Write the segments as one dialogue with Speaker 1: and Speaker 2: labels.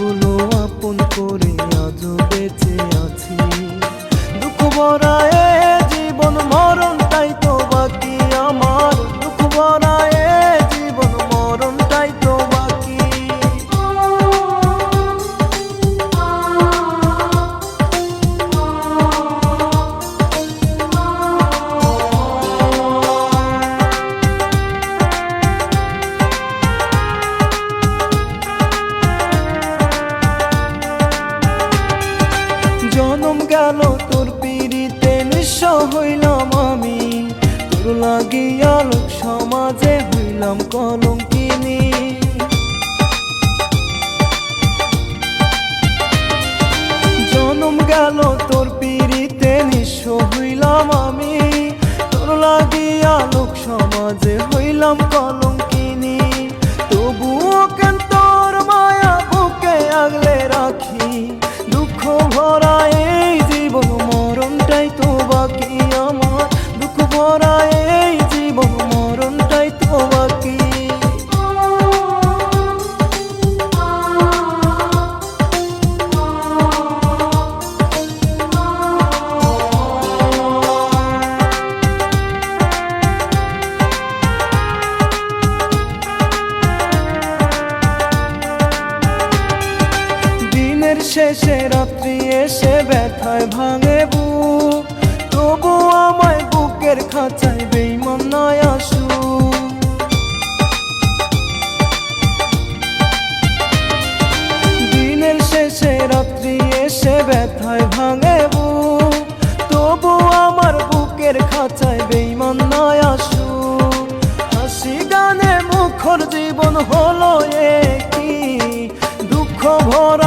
Speaker 1: গুলো আপন করে আজ বেঁচে আছি। দুঃখ বড় দিলাম কলম শেষে রাত্রি এসে ব্যথায় ভাঙে বু তবু আমায় বুকের খাঁচায় বেইমান নয় আসু দিনের শেষে রাত্রি এসে ব্যথায় ভাঙে বু তবু আমার বুকের খাঁচায় বেইমান নয় আসু হাসি গানে মুখর জীবন হলো এ কি দুঃখ ভর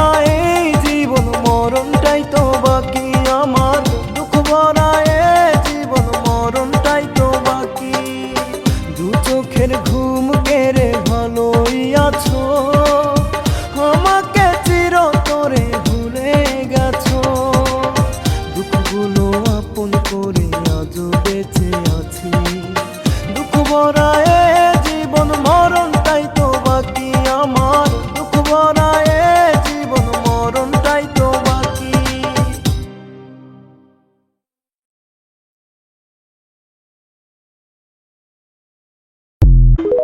Speaker 1: you